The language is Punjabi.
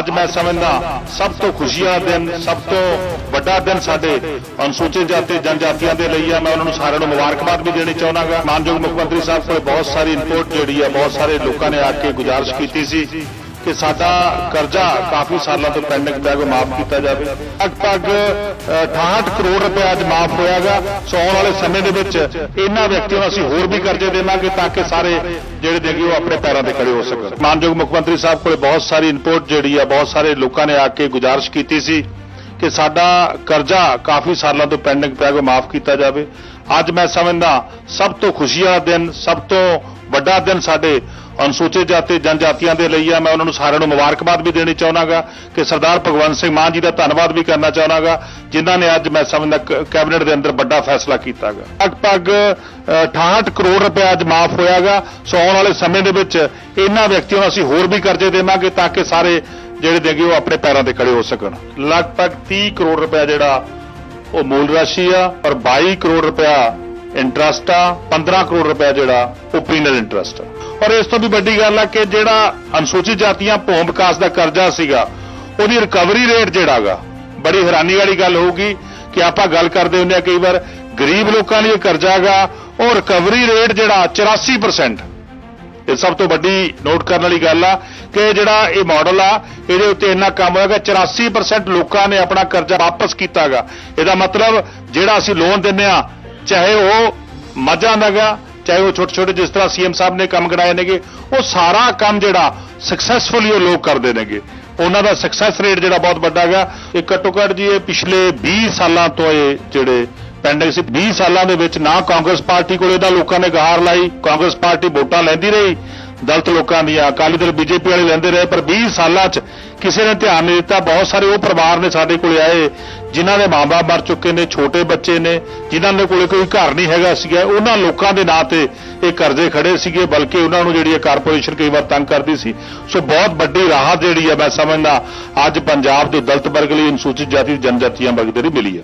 ਅੱਜ ਮੈਂ ਸਮਝਦਾ, ਸਭ ਤੋਂ ਖੁਸ਼ੀਆਂ ਦਿਨ, ਸਭ ਤੋਂ ਵੱਡਾ ਦਿਨ ਸਾਡੇ ਅਨੁਸੂਚਿਤ ਜਾਤੀ, ਜਨਜਾਤੀਆਂ ਦੇ ਲਈ ਆ। ਮੈਂ ਉਹਨਾਂ ਨੂੰ ਸਾਰਿਆਂ ਨੂੰ ਮੁਬਾਰਕਬਾਦ ਵੀ ਦੇਣੀ ਚਾਹੁੰਦਾਗਾ। ਮਾਨਯੋਗ ਮੁੱਖ ਮੰਤਰੀ ਸਾਹਿਬ ਕੋਲ ਬਹੁਤ ਸਾਰੀ ਇਨਪੁਟ ਜਿਹੜੀ ਆ, ਬਹੁਤ ਸਾਰੇ ਲੋਕਾਂ ਨੇ ਆ ਕੇ ਗੁਜ਼ਾਰਿਸ਼ ਕੀਤੀ ਸੀ। ਕਿ ਸਾਡਾ ਕਰਜ਼ਾ ਕਾਫੀ ਸਾਲਾਂ ਤੋਂ ਪੈਂਡਿੰਗ ਪਿਆ ਉਹ ਮਾਫ ਕੀਤਾ ਜਾਵੇ। ਲਗਭਗ ਅ, 68 ਕਰੋੜ ਰੁਪਏ ਅੱਜ ਮਾਫ ਹੋਇਆਗਾ ਸੋ ਆਉਣ ਵਾਲੇ ਸਮੇਂ ਦੇ ਵਿੱਚ ਇਹਨਾਂ ਵਿਅਕਤੀਆਂ ਨੂੰ ਅਸੀਂ ਹੋਰ ਵੀ ਕਰਜ਼ੇ ਦੇਵਾਂਗੇ ਤਾਂ ਕਿ ਸਾਰੇ ਜਿਹੜੇ ਦੇਗੇ ਉਹ ਆਪਣੇ ਪੈਰਾਂ ਤੇ ਖੜੇ ਹੋ ਸਕਣ। ਮਾਨਯੋਗ ਮੁੱਖ ਮੰਤਰੀ ਸਾਹਿਬ ਕੋਲੇ ਬਹੁਤ ਸਾਰੀ ਇਨਪੁਟ ਜਿਹੜੀ ਆ ਬਹੁਤ ਸਾਰੇ ਲੋਕਾਂ ਨੇ ਆ ਕੇ ਗੁਜ਼ਾਰਿਸ਼ ਕੀਤੀ ਸੀ ਕਿ ਸਾਡਾ ਕਰਜ਼ਾ ਕਾਫੀ ਸਾਲਾਂ ਤੋਂ ਪੈਂਡਿੰਗ ਪਿਆ ਉਹ ਮਾਫ ਕੀਤਾ ਜਾਵੇ। ਅੱਜ ਮੈਂ ਸਮਝਦਾ ਸਭ ਤੋਂ ਖੁਸ਼ੀ ਵਾਲਾ ਦਿਨ ਸਭ ਤੋਂ ਵੱਡਾ ਦਿਨ ਸਾਡੇ ਅਨੁਸੂਚਿਤ ਜਾਤੀ ਜਨਜਾਤੀਆਂ ਦੇ ਲਈ ਆ ਮੈਂ ਉਹਨਾਂ ਨੂੰ ਸਾਰਿਆਂ ਨੂੰ ਮੁਬਾਰਕਬਾਦ ਵੀ ਦੇਣੀ ਚਾਹੁੰਦਾਗਾ ਕਿ ਸਰਦਾਰ ਭਗਵੰਤ ਸਿੰਘ ਮਾਨ ਜੀ ਦਾ ਧੰਨਵਾਦ ਵੀ ਕਰਨਾ ਚਾਹੁੰਦਾਗਾ ਜਿਨ੍ਹਾਂ ਨੇ ਅੱਜ ਮੈਂ ਸਮਝਦਾ ਕੈਬਨਿਟ ਦੇ ਅੰਦਰ ਵੱਡਾ ਫੈਸਲਾ ਕੀਤਾਗਾ। ਲਗਭਗ ਅ, 68 ਕਰੋੜ ਰੁਪਏ ਅੱਜ ਮਾਫ ਹੋਇਆਗਾ। ਸੋ ਆਉਣ ਵਾਲੇ ਸਮੇਂ ਦੇ ਵਿੱਚ ਇਹਨਾਂ ਵਿਅਕਤੀਆਂ ਨੂੰ ਅਸੀਂ ਹੋਰ ਵੀ ਕਰਜ਼ੇ ਦੇਵਾਂਗੇ ਤਾਂ ਕਿ ਸਾਰੇ ਜਿਹੜੇ ਦੇਗੇ ਉਹ ਆਪਣੇ ਪੈਰਾਂ ਤੇ ਖੜੇ ਹੋ ਸਕਣ। ਲਗਭਗ 30 ਕਰੋੜ ਰੁਪਏ ਜਿਹੜਾ ਉਹ ਮੂਲ ਰਾਸ਼ੀ ਆ ਔਰ 22 ਕਰੋੜ ਰੁਪਇਆ ਇੰਟਰਸਟ ਆ 15 ਕਰੋੜ ਰੁਪਇਆ ਜਿਹੜਾ ਉਹ ਪੀਨਲ ਇੰਟਰਸਟ ਆ। ਔਰ ਇਸ ਤੋਂ ਵੀ ਵੱਡੀ ਗੱਲ ਆ ਕਿ ਜਿਹੜਾ ਅਨੁਸੂਚਿਤ ਜਾਤੀਆਂ ਭੂਮ ਵਿਕਾਸ ਦਾ ਕਰਜ਼ਾ ਸੀਗਾ, ਉਹਦੀ ਰਿਕਵਰੀ ਰੇਟ ਜਿਹੜਾਗਾ ਬੜੀ ਹੈਰਾਨੀ ਵਾਲੀ ਗੱਲ ਹੋਊਗੀ ਕਿ ਆਪਾਂ ਗੱਲ ਕਰਦੇ ਹੁੰਦੇ ਆ ਕਈ ਵਾਰ ਗਰੀਬ ਲੋਕਾਂ ਲਈ ਇਹ ਕਰਜ਼ਾਗਾ ਉਹ ਰਿਕਵਰੀ ਰੇਟ ਜਿਹੜਾ 84% ਇਹ ਸਭ ਤੋਂ ਵੱਡੀ ਨੋਟ ਕਰਨ ਵਾਲੀ ਗੱਲ ਆ ਕਿ ਜਿਹੜਾ ਇਹ ਮਾਡਲ ਆ, ਇਹਦੇ ਉੱਤੇ ਇੰਨਾ ਕੰਮ ਹੋਏਗਾ 84% ਲੋਕਾਂ ਨੇ ਆਪਣਾ ਕਰਜ਼ਾ ਵਾਪਸ ਕੀਤਾਗਾ ਇਹਦਾ ਮਤਲਬ ਜਿਹੜਾ ਅਸੀਂ ਲੋਨ ਦਿੰਨੇ ਆ ਚਾਹੇ ਉਹ ਮੱਝਾਂ ਦਾਗਾ ਚਾਹੇ ਉਹ ਛੋਟੇ ਛੋਟੇ ਜਿਸ ਤਰ੍ਹਾਂ ਸੀਐਮ ਸਾਹਿਬ ਨੇ ਕੰਮ ਗਣਾਏ ਨੇਗੇ, ਉਹ ਸਾਰਾ ਕੰਮ ਜਿਹੜਾ ਸਕਸੈਸਫੁਲੀ ਉਹ ਲੋਕ ਕਰਦੇ ਨੇਗੇ। ਉਹਨਾਂ ਦਾ ਸਕਸੈਸ ਰੇਟ ਜਿਹੜਾ ਬਹੁਤ ਵੱਡਾ ਹੈਗਾ। ਇਹ ਘੱਟੋ ਘੱਟ ਜੀ ਇਹ ਪਿਛਲੇ 20 ਸਾਲਾਂ ਤੋਂ ਇਹ ਜਿਹੜੇ ਪੈਂਡਿੰਗ ਸੀ 20 ਸਾਲਾਂ ਦੇ ਵਿੱਚ ਨਾ ਕਾਂਗਰਸ ਪਾਰਟੀ ਕੋਲ ਇਹਦਾ ਲੋਕਾਂ ਨੇ ਗਹਾਰ ਲਾਈ, ਕਾਂਗਰਸ ਪਾਰਟੀ ਵੋਟਾਂ ਲੈਂਦੀ ਰਹੀ। ਦਲਤ ਲੋਕਾਂ ਦੀਆਂ ਅਕਾਲੀ ਦਲ ਬੀਜੇਪੀ ਵਾਲੇ ਲੈਂਦੇ ਰਹੇ, ਪਰ 20 ਸਾਲਾਂ 'ਚ ਕਿਸੇ ਨੇ ਧਿਆਨ ਨਹੀਂ ਦਿੱਤਾ। ਬਹੁਤ ਸਾਰੇ ਉਹ ਪਰਿਵਾਰ ਨੇ ਸਾਡੇ ਕੋਲ ਆਏ, ਜਿਨ੍ਹਾਂ ਦੇ ਮਾਂ-ਬਾਪ ਮਰ ਚੁੱਕੇ ਨੇ, ਛੋਟੇ ਬੱਚੇ ਨੇ, ਜਿਨ੍ਹਾਂ ਦੇ ਕੋਲੇ ਕੋਈ ਘਰ ਨਹੀਂ ਹੈਗਾ ਸੀਗਾ। ਉਹਨਾਂ ਲੋਕਾਂ ਦੇ ਨਾਂ ਤੇ ਇਹ ਕਰਜ਼ੇ ਖੜੇ ਸੀਗੇ, ਬਲਕਿ ਉਹਨਾਂ ਨੂੰ ਜਿਹੜੀ ਇਹ ਕਾਰਪੋਰੇਸ਼ਨ ਕਈ ਵਾਰ ਤੰਗ ਕਰਦੀ ਸੀ। ਸੋ ਬਹੁਤ ਵੱਡੀ ਰਾਹਤ ਜਿਹੜੀ ਹੈ ਮੈਂ ਸਮਝਦਾ, ਅੱਜ ਪੰਜਾਬ ਦੇ ਦਲਤ ਵਰਗ ਲਈ ਅਨੁਸੂਚਿਤ ਜਾਤੀ ਜਨਜਾਤੀਆਂ ਵਰਗ ਦੇ ਲਈ ਮਿਲੀ ਹੈ।